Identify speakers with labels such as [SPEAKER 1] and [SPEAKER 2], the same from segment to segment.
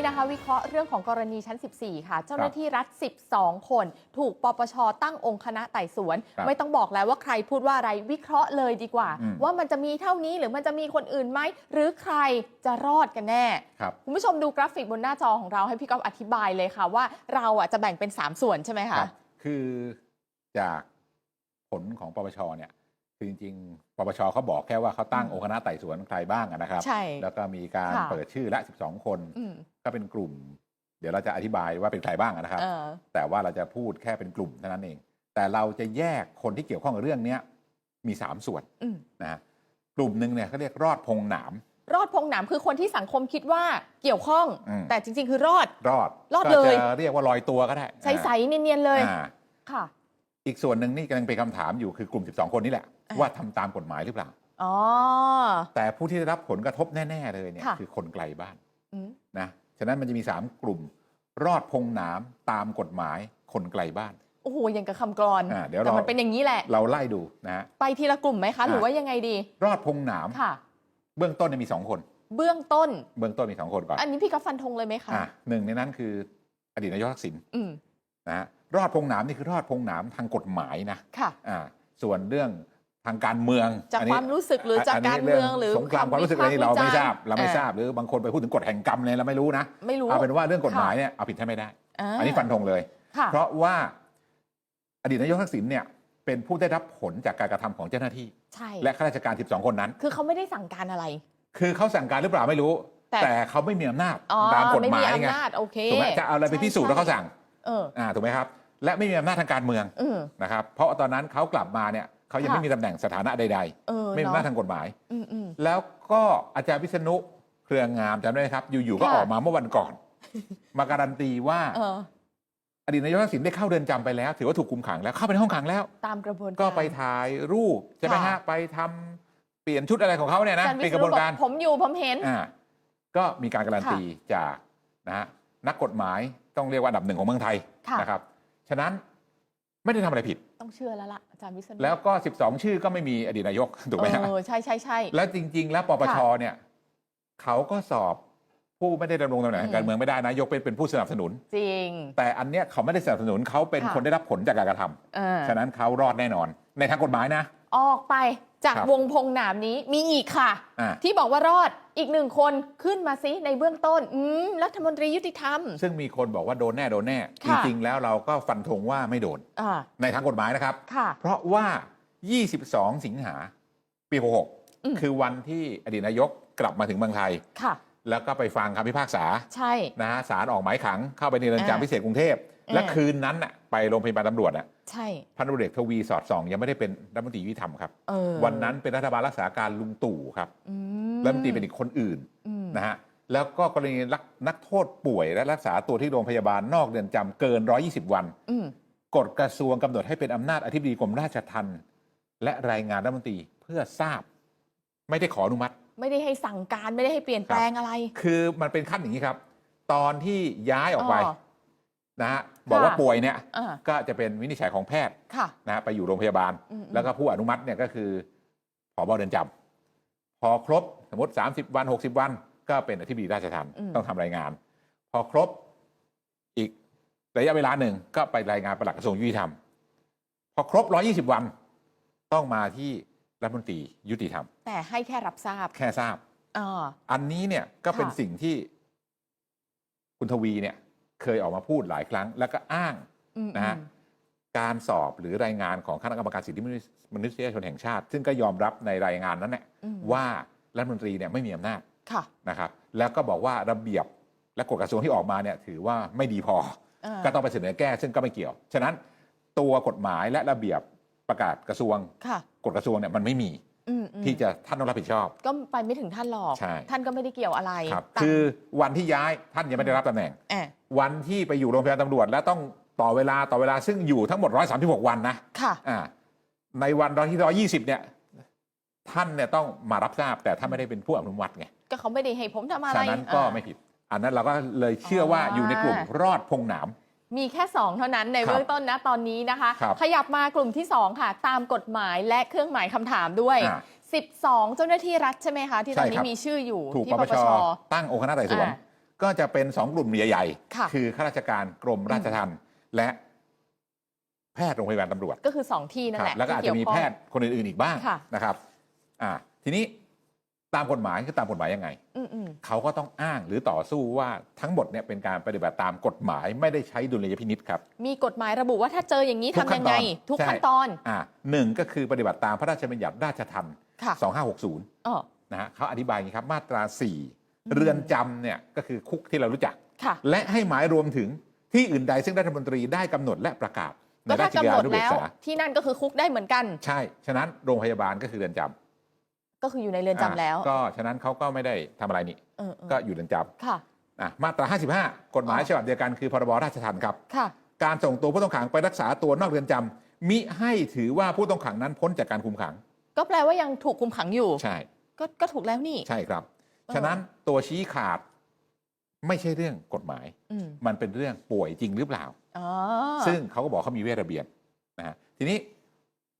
[SPEAKER 1] นี้นะคะวิเคราะห์เรื่องของกรณีชั้น 14 ค่ะ เจ้าหน้าที่รัฐ 12 คน ถูกปปชตั้งองค์คณะไต่สวน
[SPEAKER 2] ครับ
[SPEAKER 1] ไม่ต้องบอกแล้วว่าใครพูดว่าอะไรวิเคราะห์เลยดีกว่า
[SPEAKER 2] อืม
[SPEAKER 1] ว่ามันจะมีเท่านี้หรือมันจะมีคนอื่นไหม หรือใครจะรอดกันแน่
[SPEAKER 2] ครับ
[SPEAKER 1] คุณผู้ชมดูกราฟิกบนหน้าจอของเราให้พี่ก๊อฟอธิบายเลยค่ะ ว่าเราอะจะแบ่งเป็น 3 ส่วนใช่ไหม
[SPEAKER 2] ครั
[SPEAKER 1] คะ
[SPEAKER 2] บคือจากผลของปปชเนี่ย คือจริงๆ ปปชเขาบอกแค่ว่าเขาตั้ง
[SPEAKER 1] อืม
[SPEAKER 2] องค์คณะไต่สวนใครบ้างอะนะครับ
[SPEAKER 1] ใช่
[SPEAKER 2] แล้วก็มีการ
[SPEAKER 1] ค่ะ
[SPEAKER 2] เปิดชื่อละ 12 คน
[SPEAKER 1] อืม
[SPEAKER 2] ก็เป็นกลุ่ม เดี๋ยวเราจะอธิบายว่าเป็นใครบ้างอะนะครับ
[SPEAKER 1] เออ
[SPEAKER 2] แต่ว่าเราจะพูดแค่เป็นกลุ่มเท่านั้นเอง แต่เราจะแยกคนที่เกี่ยวข้องกับเรื่องเนี้ยมี3ส่วน
[SPEAKER 1] อืม
[SPEAKER 2] นะฮะกลุ่มหนึ่งเนี่ยเขาเรียกรอดพงหนาม
[SPEAKER 1] รอดพงหนามคือคนที่สังคมคิดว่าเกี่ยวข้อง
[SPEAKER 2] อืม
[SPEAKER 1] แต่จริง ๆ คือรอด
[SPEAKER 2] รอด
[SPEAKER 1] รอด
[SPEAKER 2] ก็
[SPEAKER 1] เลย
[SPEAKER 2] จะเรียกว่าลอยตัวก็ได้
[SPEAKER 1] ใสๆเนียนๆเลย
[SPEAKER 2] อ่า
[SPEAKER 1] ค่ะ
[SPEAKER 2] อีกส่วนหนึ่งนี่กำลังเป็นคำถามอยู่คือกลุ่ม 12 คนนี่แหละ
[SPEAKER 1] อ่า
[SPEAKER 2] ว่าทำตามกฎหมายหรือเปล่า
[SPEAKER 1] อ๋อ
[SPEAKER 2] แต่ผู้ที่ได้รับผลกระทบแน่ ๆ เลยเนี่ย
[SPEAKER 1] ค่ะ
[SPEAKER 2] คือคนไกลบ้าน
[SPEAKER 1] อืม
[SPEAKER 2] นะฉะนั้นมันจะมี 3 กลุ่ม รอดพงหนามตามกฎหมายคนไกลบ้าน
[SPEAKER 1] โอ้โหอย่างกับคำกรอน
[SPEAKER 2] อ่าเดี๋ยว
[SPEAKER 1] แต่
[SPEAKER 2] เรา
[SPEAKER 1] มันเป็นอย่างนี้แหละ
[SPEAKER 2] เราไล่ดูนะฮะ
[SPEAKER 1] ไปทีละกลุ่มไหมคะ หรือ
[SPEAKER 2] อะ
[SPEAKER 1] ว่ายังไงดี
[SPEAKER 2] รอดพงหนาม
[SPEAKER 1] ค่ะ
[SPEAKER 2] เบื้องต้นเนี่ยมี 2 คน
[SPEAKER 1] เบื้องต้น
[SPEAKER 2] เบื้องต้นมี 2 คนก่อน
[SPEAKER 1] อันนี้พี่ก็ฟันธงเลยไหมคะ
[SPEAKER 2] อะหนึ่งในนั้นคืออดีตนายกทักษิณ
[SPEAKER 1] อืม
[SPEAKER 2] นะฮะ รอดพงหนามนี่คือรอดพงหนามทางกฎหมายนะ
[SPEAKER 1] ค่ะ
[SPEAKER 2] อ่าส่วนเรื่องทางการเมือง
[SPEAKER 1] จาก
[SPEAKER 2] อัน
[SPEAKER 1] ค
[SPEAKER 2] นี้
[SPEAKER 1] วามรู้สึกหรือจาก
[SPEAKER 2] นนี้
[SPEAKER 1] การเมืองหรือ
[SPEAKER 2] สงครามความรู้สึกอะไรนี่เราไม่ทราบเราไม่ทราบ
[SPEAKER 1] อ่
[SPEAKER 2] หรือบางคนไปพูดถึงกฎแห่งกรรมเลยเราไม่รู้นะ
[SPEAKER 1] ไม่รู้
[SPEAKER 2] เอาเป็นว่าเรื่องกฎหมายเนี่ยเอาผิดท่านไม่ได้าอันนี้ฟันธงเลย
[SPEAKER 1] ค่ะ
[SPEAKER 2] เพราะว่าอดีตนายกทักษิณเนี่ยเป็นผู้ได้รับผลจากการกระทำของเจ้าหน้าที่
[SPEAKER 1] ใช่
[SPEAKER 2] และข้าราชการ 12 คนนั้น
[SPEAKER 1] คือเขาไม่ได้สั่งการอะไร
[SPEAKER 2] คือเขาสั่งการหรือเปล่าไม่รู้
[SPEAKER 1] แต่
[SPEAKER 2] แต่เขาไม่มีอำนาจ
[SPEAKER 1] อ๋อ
[SPEAKER 2] ตามกฎ
[SPEAKER 1] ไม่
[SPEAKER 2] หมา
[SPEAKER 1] มี
[SPEAKER 2] ยไง
[SPEAKER 1] อำนาจโอเค
[SPEAKER 2] ถูกไหมจะเอาอะไรไปพิสูจน์แล้วเขาสั่ง
[SPEAKER 1] เออ
[SPEAKER 2] อ่าถูกไหมครับ และไม่มีอำนาจทางการเมือง
[SPEAKER 1] อืม
[SPEAKER 2] นะครับ เพราะตอนนั้นเขากลับมาเนี่ยเขายัง
[SPEAKER 1] ค่ะ
[SPEAKER 2] ไม่มีตำแหน่งสถานะใด
[SPEAKER 1] เออ
[SPEAKER 2] ๆ ไม่มีอำ
[SPEAKER 1] เนาะ
[SPEAKER 2] นาจทางกฎหมาย
[SPEAKER 1] อืมอืม
[SPEAKER 2] แล้วก็อาจารย์วิษณุเครืองามจำได้ไหมครับ อยู่ๆก็
[SPEAKER 1] ค่ะ
[SPEAKER 2] ออกมาเมื่อวันก่อน มาการันตีว่า
[SPEAKER 1] เออ
[SPEAKER 2] อดีตนายกทักษิณได้เข้าเรือนจำไปแล้ว ถือว่าถูกคุมขังแล้วเข้าไปในห้องขังแล้ว
[SPEAKER 1] ตามกระบวนการ
[SPEAKER 2] ก็ไปถ่ายรูปใช่ไหม
[SPEAKER 1] ค่ะ
[SPEAKER 2] ฮะไปทำเปลี่ยนชุดอะไรของเขาเนี่ยนะ
[SPEAKER 1] อาจารย์วิ
[SPEAKER 2] เป็น
[SPEAKER 1] ษ
[SPEAKER 2] กระ
[SPEAKER 1] ณุ
[SPEAKER 2] บวนการ
[SPEAKER 1] บอกผมอยู่ผมเห็น
[SPEAKER 2] อ่าก็มีการการันตีจากนะฮะ นักกฎหมายต้องเรียกว่าอันดับหนึ่งของเมืองไทย
[SPEAKER 1] ค่ะ
[SPEAKER 2] นะครับ ฉะนั้นไม่ได้ทำอะไรผิด
[SPEAKER 1] ต้องเชื่อแล้วล่ะอาจารย์วิษณุ
[SPEAKER 2] แล้วก็ 12 ชื่อก็ไม่มีอดีตนายกถูกไหมฮะ
[SPEAKER 1] เออใช่ใช่ใช่
[SPEAKER 2] แล้วจริง ๆ แล้วปปช
[SPEAKER 1] ค่ะ
[SPEAKER 2] เนี่ยเขาก็สอบผู้ไม่ได้ดำรงตำแหน่งทางการ
[SPEAKER 1] อืม
[SPEAKER 2] เมืองไม่ได้นะ ยกเป็นเป็นผู้สนับสนุน
[SPEAKER 1] จริง
[SPEAKER 2] แต่อันเนี้ยเขาไม่ได้สนับสนุนเขาเป็น
[SPEAKER 1] ค่ะ
[SPEAKER 2] คนได้รับผลจากการกระทำ
[SPEAKER 1] เออ
[SPEAKER 2] ฉะนั้นเขารอดแน่นอน ในทางกฎหมายนะ
[SPEAKER 1] ออกไป จาก
[SPEAKER 2] ครับ
[SPEAKER 1] วงพงหนามนี้มีอีกค่ะ
[SPEAKER 2] อ่า
[SPEAKER 1] ที่บอกว่ารอดอีกหนึ่งคนขึ้นมาซิในเบื้องต้นอืมรัฐมนตรียุติธรรม
[SPEAKER 2] ซึ่งมีคนบอกว่าโดนแน่โดนแน่จ
[SPEAKER 1] ค่ะ
[SPEAKER 2] ริงๆแล้วเราก็ฟันธงว่าไม่โดน
[SPEAKER 1] อ่า
[SPEAKER 2] ในทางกฎหมายนะครับ
[SPEAKER 1] ค่ะ
[SPEAKER 2] เพราะว่า 22 สิงหาปี
[SPEAKER 1] อืม
[SPEAKER 2] 66 คือวันที่อดีตนายกกลับมาถึงเมืองไทย
[SPEAKER 1] ค่ะ
[SPEAKER 2] แล้วก็ไปฟังคำพิพากษา
[SPEAKER 1] ใช่
[SPEAKER 2] นะฮะศาลออกหมายขังเข้าไปในเรือน
[SPEAKER 1] อ่า
[SPEAKER 2] จำพิเศษกรุงเทพ
[SPEAKER 1] อ่า
[SPEAKER 2] และคืนนั้นน่ะไปโรงพยาบาลตำรวจน่ะ
[SPEAKER 1] ใช่
[SPEAKER 2] พันตำรวจเอกทวีสอดส่อง ยังไม่ได้เป็นรัฐมนตรียุติธรรมครับ
[SPEAKER 1] เออ
[SPEAKER 2] วันนั้นเป็นรัฐบาลรักษาการลุงตู่ครับ
[SPEAKER 1] อื
[SPEAKER 2] รัฐมนตรีเป็นอีกคนอื่น
[SPEAKER 1] อืม
[SPEAKER 2] นะฮะแล้วก็กรณีนักนักโทษป่วยและรักษาตัวที่โรงพยาบาลนอกเรือนจำเกิน 120 วัน
[SPEAKER 1] อืม
[SPEAKER 2] กฎกระทรวงกำหนดให้เป็นอำนาจอธิบดีกรมราชทัณฑ์และรายงานรัฐมนตรีเพื่อทราบ ไม่ได้ขออนุมัติ
[SPEAKER 1] ไม่ได้ให้สั่งการไม่ได้ให้เปลี่ยนแปลงอะไร
[SPEAKER 2] คือมันเป็นขั้นอย่างนี้ครับ ตอนที่ย้ายออกไป
[SPEAKER 1] อ๋อ
[SPEAKER 2] นะฮะ บอกว่า
[SPEAKER 1] ค่ะ
[SPEAKER 2] ป่วยเนี่ย
[SPEAKER 1] อ่า
[SPEAKER 2] ก็จะเป็นวินิจฉัยของแพทย์
[SPEAKER 1] ค่ะ
[SPEAKER 2] นะฮะไปอยู่โรงพยาบาล
[SPEAKER 1] อืม
[SPEAKER 2] แล้วก็ผู้อนุมัติเนี่ยก็คือผอบเรือนจำพอครบสมมติ 30 วัน 60 วัน ก็เป็นอธิบดีราชทัณฑ์ต้องทำรายงาน พอครบอีกระยะเวลาหนึ่งก็ไปรายงานปลัดกระทรวงยุติธรรม พอครบ 120 วัน ต้องมาที่รัฐมนตรียุติธรรม
[SPEAKER 1] แต่ให้แค่รับทราบ
[SPEAKER 2] แค่ทราบ
[SPEAKER 1] อ่า
[SPEAKER 2] อันนี้เนี่ยก็เป็น
[SPEAKER 1] ค่ะ
[SPEAKER 2] สิ่งที่คุณทวีเนี่ย เคยออกมาพูดหลายครั้ง แล้วก็อ้าง
[SPEAKER 1] อืม
[SPEAKER 2] นะฮะ
[SPEAKER 1] อืม
[SPEAKER 2] การสอบหรือรายงานของคณะกรรมการสิทธิมนุษยชนแห่งชาติ ซึ่งก็ยอมรับในรายงานนั้นแหละ
[SPEAKER 1] อืม
[SPEAKER 2] ว่ารัฐมนตรีเนี่ยไม่มีอำนาจ
[SPEAKER 1] ค่ะ
[SPEAKER 2] นะครับแล้วก็บอกว่าระเบียบและกฎกระทรวงที่ออกมาเนี่ยถือว่าไม่ดีพอ
[SPEAKER 1] อ่า
[SPEAKER 2] ก็ต้องไปเสนอแก้ซึ่งก็ไม่เกี่ยว ฉะนั้นตัวกฎหมายและระเบียบประกาศกระทรวง
[SPEAKER 1] ค่ะ
[SPEAKER 2] กฎกระทรวงเนี่ยมันไม่มี
[SPEAKER 1] อืมอืม
[SPEAKER 2] ที่จะท่านต้องรับผิดชอบ
[SPEAKER 1] ก็ไปไม่ถึงท่านหรอก
[SPEAKER 2] ใช่
[SPEAKER 1] ท่านก็ไม่ได้เกี่ยวอะไร
[SPEAKER 2] ครับ
[SPEAKER 1] ตาม
[SPEAKER 2] คือวันที่ย้ายท่านยังไม่ได้รับตำแหน่ง
[SPEAKER 1] แอบ
[SPEAKER 2] วันที่ไปอยู่โรงพยาบาลตำรวจ และต้องต่อเวลาต่อเวลาซึ่งอยู่ทั้งหมด 136 วันนะ
[SPEAKER 1] ค่ะ
[SPEAKER 2] อ่าในวันที่120เนี่ยท่านเนี่ยต้องมารับทราบแต่ท่านไม่ได้เป็นผู้อนุมัติไง
[SPEAKER 1] ก็เขาไม่ได้ให้ผมทำอะไร
[SPEAKER 2] ฉะนั้นก็
[SPEAKER 1] อ่า
[SPEAKER 2] ไม่ผิด อันนั้นเราก็เลยเชื่อว่าอยู่ในกลุ่มรอดพงหนาม
[SPEAKER 1] มีแค่ 2 เท่านั้นใน
[SPEAKER 2] ครับ
[SPEAKER 1] เบื้องต้นนะตอนนี้นะคะ
[SPEAKER 2] ครับ
[SPEAKER 1] ขยับมากลุ่มที่ 2 ค่ะ ตามกฎหมายและเครื่องหมายคำถามด้วย
[SPEAKER 2] อ่า
[SPEAKER 1] 12 เจ้าหน้าที่รัฐใช่ไหมคะ ที่ตอน
[SPEAKER 2] ใช่
[SPEAKER 1] นี้
[SPEAKER 2] ครับ
[SPEAKER 1] มีชื่ออยู่
[SPEAKER 2] ถูก
[SPEAKER 1] ที่
[SPEAKER 2] ป
[SPEAKER 1] ป
[SPEAKER 2] ป
[SPEAKER 1] ป
[SPEAKER 2] ช
[SPEAKER 1] ช
[SPEAKER 2] ตั้งองค์คณะไต่สวน
[SPEAKER 1] อ่า
[SPEAKER 2] ก็จะเป็นสองกลุ่มใหญ่
[SPEAKER 1] ค่ะ
[SPEAKER 2] คือข้าราชการกรมราชทัณฑ์และแพทย์โรงพยาบาลตำรวจ
[SPEAKER 1] ก็คือ 2 ที่นั่น
[SPEAKER 2] ครั
[SPEAKER 1] แห
[SPEAKER 2] บ
[SPEAKER 1] ละ
[SPEAKER 2] แล้วก็อาจ
[SPEAKER 1] ที่
[SPEAKER 2] จะมี
[SPEAKER 1] เกี่ยว
[SPEAKER 2] แพ
[SPEAKER 1] ข้อง
[SPEAKER 2] ทย์คนอื่นๆอีกบ้าง
[SPEAKER 1] ค่ะ
[SPEAKER 2] นะครับอ่าทีนี้ ตามกฎหมายคือตามกฎหมายยังไง
[SPEAKER 1] อืมอืม
[SPEAKER 2] เขาก็ต้องอ้างหรือต่อสู้ว่าทั้งหมดเนี่ยเป็นการปฏิบัติตามกฎหมายไม่ได้ใช้ดุลยพินิษครับ
[SPEAKER 1] มีกฎหมายระบุว่าถ้าเจออย่างนี้
[SPEAKER 2] ทุก
[SPEAKER 1] ทำยังไง
[SPEAKER 2] ขั้นตอน
[SPEAKER 1] ทุก
[SPEAKER 2] ใช่
[SPEAKER 1] ขั้นตอน
[SPEAKER 2] อ่าหนึ่งก็คือปฏิบัติตามพระราชบัญญัติราชทัณฑ์
[SPEAKER 1] ค่ะ
[SPEAKER 2] 2560
[SPEAKER 1] อ๋อ
[SPEAKER 2] นะฮะเขาอธิบายอย่างนี้ครับมาตรา
[SPEAKER 1] อืม
[SPEAKER 2] 4เรือนจำเนี่ยก็คือคุกที่เรารู้จัก
[SPEAKER 1] ค่ะ
[SPEAKER 2] และให้หมายรวมถึงที่อื่นใดซึ่งรัฐมนตรีได้กำหนดและประกาศใน
[SPEAKER 1] ก็
[SPEAKER 2] รา
[SPEAKER 1] ถ้า
[SPEAKER 2] ชกิจ
[SPEAKER 1] กำหนด
[SPEAKER 2] จานุเบก
[SPEAKER 1] แล้ว
[SPEAKER 2] ษา
[SPEAKER 1] ที่นั่นก็คือคุกได้เหมือนกัน
[SPEAKER 2] ใช่ ฉะนั้นโรงพยาบาลก็คือเรือนจำ
[SPEAKER 1] ก็คืออยู่ในเรือนจำแล้ว
[SPEAKER 2] อ่าก็ฉะนั้นเขาก็ไม่ได้ทำอะไรนี่
[SPEAKER 1] เออเออ
[SPEAKER 2] ก็อยู่เรือนจ
[SPEAKER 1] ค่ะำ
[SPEAKER 2] อะมาตรา 55 กฎหมาย
[SPEAKER 1] อ๋อ
[SPEAKER 2] ฉบับเดียวกันคือพรบราชทัณฑ์ครับ
[SPEAKER 1] ค่ะ
[SPEAKER 2] การส่งตัวผู้ต้องขังไปรักษาตัวนอกเรือนจำมิให้ถือว่าผู้ต้องขังนั้นพ้นจากการคุมขัง
[SPEAKER 1] ก็แปลว่ายังถูกคุมขังอยู่
[SPEAKER 2] ใช่
[SPEAKER 1] ก็ก็ถูกแล้วนี่
[SPEAKER 2] ใช่ครับ
[SPEAKER 1] เออ
[SPEAKER 2] ฉะนั้นตัวชี้ขาดไม่ใช่เรื่องกฎหมาย
[SPEAKER 1] อืม
[SPEAKER 2] มันเป็นเรื่องป่วยจริงหรือเปล่า
[SPEAKER 1] อ๋อ
[SPEAKER 2] ซึ่งเขาก็บอกเขามีเวทระเบียนนะฮะทีนี้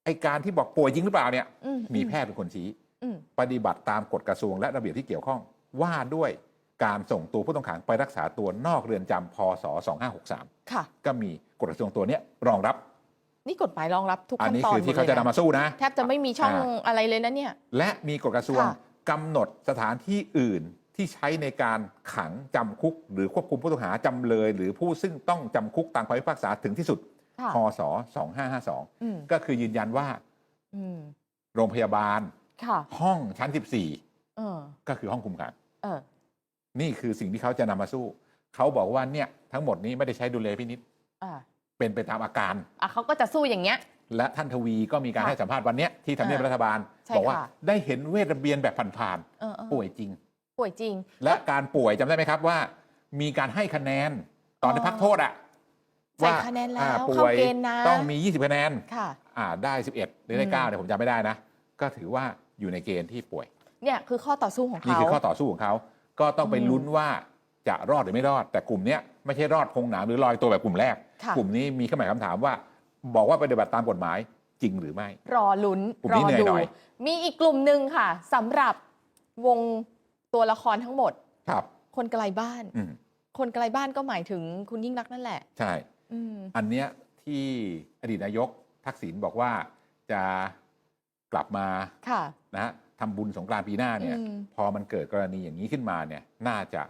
[SPEAKER 2] ไอการที่บอกป่วยจริงหรือเปล่าเนี่ย
[SPEAKER 1] อื
[SPEAKER 2] มีแพทย์เป็นคนชี้
[SPEAKER 1] อืม
[SPEAKER 2] ปฏิบัติตามกฎกระทรวงและระเบียบที่เกี่ยวข้องว่าด้วยการส่งตัวผู้ต้องขังไปรักษาตัวนอกเรือนจำพศ 2563
[SPEAKER 1] ค่ะ
[SPEAKER 2] ก็มีกฎกระทรวงตัวเนี้ยรองรับ
[SPEAKER 1] นี่กฎหมายรองรับทุก
[SPEAKER 2] อัน
[SPEAKER 1] ขั้น
[SPEAKER 2] นี้
[SPEAKER 1] ตอน
[SPEAKER 2] คือที่เขาจะนำมาสู้นะ
[SPEAKER 1] แทบจะไม่มีช่อง
[SPEAKER 2] อ่า
[SPEAKER 1] อะไรเลยนะเนี่ย
[SPEAKER 2] และมีกฎกระทรวง
[SPEAKER 1] ค่ะ
[SPEAKER 2] กำหนดสถานที่อื่นที่ใช้ในการขังจำคุก หรือควบคุมผู้ต้องหาจำเลย หรือผู้ซึ่งต้องจำคุกตามคำพิพากษาถึงที่สุด
[SPEAKER 1] ค่ะ
[SPEAKER 2] พศ 2552
[SPEAKER 1] อืม
[SPEAKER 2] ก็คือยืนยันว่า
[SPEAKER 1] อืม
[SPEAKER 2] โรงพยาบาล
[SPEAKER 1] ค่ะ
[SPEAKER 2] ห้องชั้น
[SPEAKER 1] เออ
[SPEAKER 2] 14 ก็คือห้องคุมขัง
[SPEAKER 1] เออ
[SPEAKER 2] นี่คือสิ่งที่เขาจะนำมาสู้ เขาบอกว่าเนี่ยทั้งหมดนี้ไม่ได้ใช้ดุลยพินิษ
[SPEAKER 1] อ่า
[SPEAKER 2] เป็นไปตามอาการ
[SPEAKER 1] อะเขาก็จะสู้อย่างเงี้ย
[SPEAKER 2] และท่านทวีก็มีการ
[SPEAKER 1] ค่ะ
[SPEAKER 2] ให้สัมภาษณ์วันเนี้ยที่ทำเนียบ
[SPEAKER 1] อ่า
[SPEAKER 2] รัฐบาล
[SPEAKER 1] ใช่
[SPEAKER 2] บอกว่า
[SPEAKER 1] ค่ะ
[SPEAKER 2] ได้เห็นเวทระเบียนแบบผ่าน
[SPEAKER 1] เออเออ
[SPEAKER 2] ๆป่วยจริง
[SPEAKER 1] ป่วยจริง
[SPEAKER 2] และการป่วยจำได้ไหมครับว่า มีการให้คะแนนตอนที่
[SPEAKER 1] อ๋อ
[SPEAKER 2] พักโทษอะ
[SPEAKER 1] ใส่คะแนนแล้ว
[SPEAKER 2] อ่า
[SPEAKER 1] เข้า
[SPEAKER 2] ป่วย
[SPEAKER 1] เกณฑ์นะ
[SPEAKER 2] ต้องมี 20 คะแนน
[SPEAKER 1] ค่ะ
[SPEAKER 2] อ่าได้ 11 หรือได้
[SPEAKER 1] อืม
[SPEAKER 2] 9เนี่ยผมจำไม่ได้นะ ก็ถือว่า อยู่ในเกณฑ์ที่ป่วย
[SPEAKER 1] เนี่ยคือข้อต่อสู้ของ
[SPEAKER 2] นี่
[SPEAKER 1] เขา
[SPEAKER 2] คือข้อต่อสู้ของเขา ก็ต้องไป
[SPEAKER 1] อืม
[SPEAKER 2] ลุ้นว่าจะรอดหรือไม่รอด แต่กลุ่มเนี้ยไม่ใช่รอดคงหนามหรือลอยตัวแบบกลุ่มแรก
[SPEAKER 1] ค่ะ
[SPEAKER 2] กลุ่มนี้มีข้อหมายคำถามว่า บอกว่าปฏิบัติตามกฎหมายจริงหรือไม่
[SPEAKER 1] รอลุ้น
[SPEAKER 2] กลุ่ม
[SPEAKER 1] ร
[SPEAKER 2] นี้
[SPEAKER 1] อ
[SPEAKER 2] เหนื่อย
[SPEAKER 1] ดู
[SPEAKER 2] หน่อย
[SPEAKER 1] มีอีกกลุ่มหนึ่งค่ะสำหรับวงตัวละครทั้งหมด
[SPEAKER 2] ครับ
[SPEAKER 1] คนไกลบ้าน
[SPEAKER 2] อืม
[SPEAKER 1] คนไกลบ้านก็หมายถึงคุณยิ่งรักษณ์นั่นแหละ
[SPEAKER 2] ใช่
[SPEAKER 1] อืม
[SPEAKER 2] อันเนี้ยที่อดีตนายกทักษิณบอกว่าจะ กลับมา
[SPEAKER 1] ค่ะ
[SPEAKER 2] นะฮะทำบุญสงกรานต์ปีหน้าเนี่ย
[SPEAKER 1] อืม
[SPEAKER 2] พอมันเกิดกรณีอย่างนี้ขึ้นมาเนี่ยน่าจะ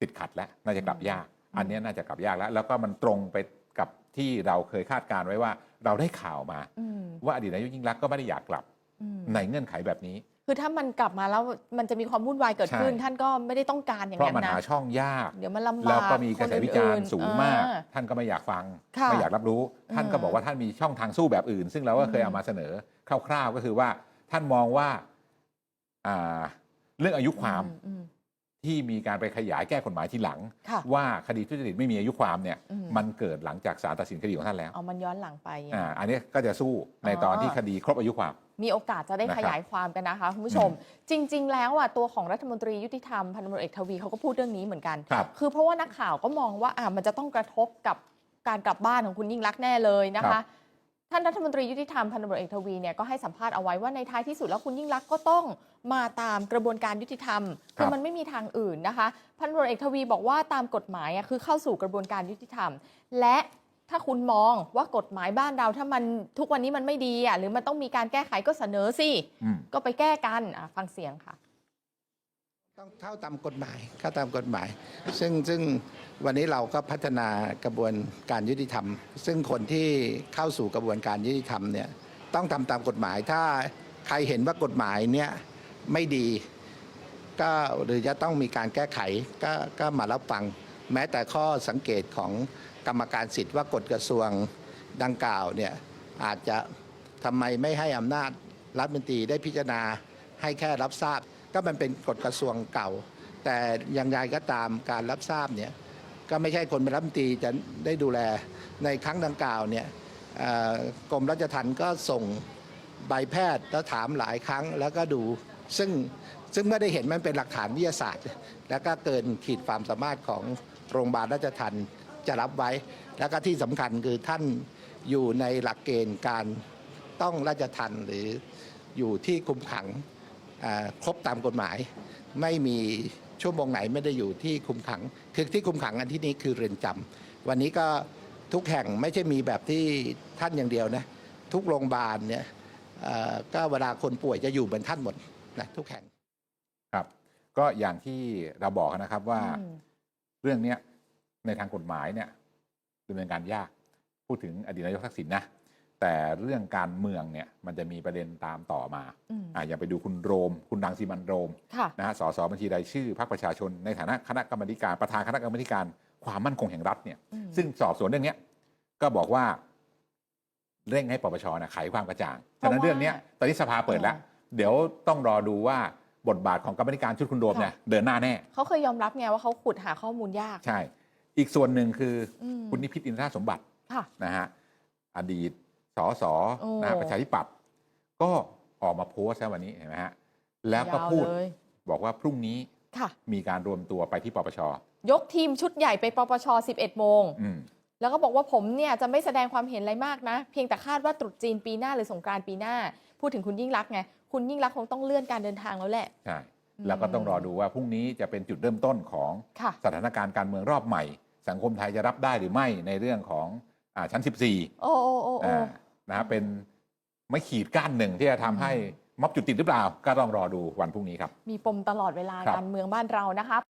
[SPEAKER 2] ติดขัดแล้วน่าจะกลับยาก
[SPEAKER 1] อืม
[SPEAKER 2] อันเนี้ยน่าจะกลับยากแล้ว แล้วก็มันตรงไปกับที่เราเคยคาดการณ์ไว้ว่าเราได้ข่าวมา
[SPEAKER 1] อืม
[SPEAKER 2] ว่าอดีตนายกยิ่งรักษณ์ก็ไม่ได้อยากกลับ
[SPEAKER 1] อืม
[SPEAKER 2] ในเงื่อนไขแบบนี้
[SPEAKER 1] คือถ้ามันกลับมาแล้วมันจะมีความวุ่นวายเกิดขึ้น
[SPEAKER 2] ใช่
[SPEAKER 1] ท่านก็ไม่ได้ต้องการอย่าง
[SPEAKER 2] เพราะ
[SPEAKER 1] นั้น
[SPEAKER 2] มัน
[SPEAKER 1] นะ
[SPEAKER 2] หาช่องยาก
[SPEAKER 1] เดี๋ยวมันลำบาก
[SPEAKER 2] แล้วก็มีกระแสวิจาร
[SPEAKER 1] คน
[SPEAKER 2] ณ์
[SPEAKER 1] อื่น
[SPEAKER 2] สูงมาก
[SPEAKER 1] อ่
[SPEAKER 2] ท่านก็ไม่อยากฟัง
[SPEAKER 1] ค่ะ
[SPEAKER 2] ไม่อยากรับรู้ ท่านก็
[SPEAKER 1] อืม
[SPEAKER 2] บอกว่าท่านมีช่องทางสู้แบบอื่น ซึ่งเราก็เคย
[SPEAKER 1] อืม
[SPEAKER 2] เอามาเสนอ คร่าวๆก็คือว่าท่านมองว่าอ่าเรื่องอายุความ
[SPEAKER 1] อือืม
[SPEAKER 2] ที่มีการไปขยายแก้กฎหมายทีหลัง
[SPEAKER 1] ค่ะ
[SPEAKER 2] ว่าคดีทุจริตไม่มีอายุความเนี่ย
[SPEAKER 1] อืม
[SPEAKER 2] มันเกิดหลังจากศาลตัดสินคดีของท่านแล้ว
[SPEAKER 1] เอามันย้อนหลังไป
[SPEAKER 2] อ่าอันนี้ก็จะสู้ในตอนที่คดีครบอายุความ
[SPEAKER 1] มีโอกาสจะได้
[SPEAKER 2] นะครับ
[SPEAKER 1] ขยายความกันนะคะคุณผู้ชม จริง ๆ แล้วอะตัวของรัฐมนตรียุติธรรมพันตำรวจเอกทวีเขาก็พูดเรื่องนี้เหมือนกัน
[SPEAKER 2] ครับ
[SPEAKER 1] คือเพราะว่านักข่าวก็มองว่าอะมันจะต้องกระทบกับการกลับบ้านของคุณยิ่งรักษณ์แน่เลยนะ
[SPEAKER 2] ครั
[SPEAKER 1] คะ
[SPEAKER 2] บ
[SPEAKER 1] ท่านรัฐมนตรียุติธรรมพันตำรวจเอกทวีเนี่ยก็ให้สัมภาษณ์เอาไว้ว่าในท้ายที่สุดแล้วคุณยิ่งรักษณ์ก็ต้องมาตามกระบวนการยุติธรรมคือมันไม่มีทางอื่นนะคะ พันตำรวจเอกทวีบอกว่าตามกฎหมายอะคือเข้าสู่กระบวนการยุติธรรม และถ้าคุณมองว่ากฎหมายบ้านเราถ้ามันทุกวันนี้มันไม่ดีอะหรือมันต้องมีการแก้ไขก็เสนอสิ
[SPEAKER 2] อืม
[SPEAKER 1] ก็ไปแก้กันอะฟังเสียงค่ะ
[SPEAKER 3] ต้องเท่าตามกฎหมายเข้าตามกฎหมาย ซึ่งซึ่งวันนี้เราก็พัฒนากระบวนการยุติธรรม ซึ่งคนที่เข้าสู่กระบวนการยุติธรรมเนี่ยต้องทำตามกฎหมาย ถ้าใครเห็นว่ากฎหมายเนี่ยไม่ดี ก็หรือจะต้องมีการแก้ไขก็ก็มารับฟัง แม้แต่ข้อสังเกตของกรรมการสิทธิ์ว่ากฎกระทรวงดังกล่าวเนี่ยอาจจะทำไมไม่ให้อำนาจรัฐมนตรีได้พิจารณาให้แค่รับทราบ ก็มันเป็นกฎกระทรวงเก่า แต่อย่างไรก็ตามการรับทราบเนี่ยก็ไม่ใช่คนเป็นรัฐมนตรีจะได้ดูแลในครั้งดังกล่าวเนี่ยกรมราชทัณฑ์ก็ส่งใบแพทย์แล้วถามหลายครั้งแล้วก็ดู ซึ่งซึ่งเมื่อได้เห็นมันเป็นหลักฐานวิทยาศาสตร์ แล้วก็เกินขีดความสามารถของโรงพยาบาลราชทัณฑ์จะรับไว้ แล้วก็ที่สำคัญคือท่านอยู่ในหลักเกณฑ์การต้องราชทัณฑ์หรืออยู่ที่คุมขัง ครบตามกฎหมาย ไม่มีชั่วโมงไหนไม่ได้อยู่ที่คุมขัง คือที่คุมขังอันที่นี้คือเรือนจำวันนี้ก็ทุกแห่งไม่ใช่มีแบบที่ท่านอย่างเดียวนะทุกโรงพยาบาลเนี่ยเอ่อก็เวลาคนป่วยจะอยู่เหมือนท่านหมดนะทุกแห่ง
[SPEAKER 2] ครับ ก็อย่างที่เราบอกนะครับว่า
[SPEAKER 1] อืม
[SPEAKER 2] เรื่องเนี้ยในทางกฎหมายเนี่ยดำเนินการยาก พูดถึงอดีตนายกทักษิณนะ แต่เรื่องการเมืองเนี่ยมันจะมีประเด็นตามต่อมา
[SPEAKER 1] อืม
[SPEAKER 2] อ่าอย่างไปดูคุณโรม คุณดังซีมันโรม
[SPEAKER 1] ค่ะ
[SPEAKER 2] นะฮะสสบัญชีรายชื่อพรรคประชาชนในฐานะคณะกรรมาธิการประธานคณะกรรมาธิการความมั่นคงแห่งรัฐเนี่ย
[SPEAKER 1] อืม
[SPEAKER 2] ซึ่งสอบสวนเรื่องเนี้ยก็บอกว่า เร่งให้ปปชนะไขความกระจ่างฉะนั้นเรื่องเนี้ยตอนนี้สภาเปิดแล้ว เดี๋ยวต้องรอดูว่าบทบาทของกรรมาธิการชุดคุณโรมเนี่ยเดินหน้าแน่
[SPEAKER 1] เขาเคยยอมรับไงว่าเขาขุดหาข้อมูลยาก
[SPEAKER 2] ใช่ อีกส่วนหนึ่งคืออ
[SPEAKER 1] ม
[SPEAKER 2] คุณนิพิษอินทรสมบัติ
[SPEAKER 1] ค่ะ
[SPEAKER 2] นะฮะอดีต สส
[SPEAKER 1] โอ้
[SPEAKER 2] นะฮะประชาธิปัตย์ก็ออกมาโพสต์แล้ววันนี้เห็นไหมฮะแล้วก็พูด
[SPEAKER 1] ยาวเลย
[SPEAKER 2] บอกว่าพรุ่งนี้
[SPEAKER 1] ค่ะ
[SPEAKER 2] มีการรวมตัวไปที่ปปช
[SPEAKER 1] ยกทีมชุดใหญ่ไปปปช 11 โมง
[SPEAKER 2] อืม
[SPEAKER 1] แล้วก็บอกว่าผมเนี่ยจะไม่แสดงความเห็นอะไรมากนะ เพียงแต่คาดว่าตรุษจีนปีหน้าหรือสงกรานต์ปีหน้า พูดถึงคุณยิ่งรักษณ์ไง คุณยิ่งรักษณ์คงต้องเลื่อนการเดินทางแล้วแหละ
[SPEAKER 2] ใช่
[SPEAKER 1] อืม
[SPEAKER 2] แล้วก็ต้องรอดูว่าพรุ่งนี้จะเป็นจุดเริ่มต้นของ
[SPEAKER 1] ค่ะ
[SPEAKER 2] สถานการณ์การเมืองรอบใหม่ สังคมไทยจะรับได้หรือไม่ในเรื่องของอาชั้น 14
[SPEAKER 1] โอ้โอ้โอ้โอ้
[SPEAKER 2] อ่า นะฮะเป็นไม่ขีดกั้นหนึ่งที่จะทำให้ม็อบจุดติดหรือเปล่าก็ต้องรอดูวันพรุ่งนี้ครับ
[SPEAKER 1] มีปมตลอดเวลา
[SPEAKER 2] ครับ
[SPEAKER 1] การเมืองบ้านเรานะคะ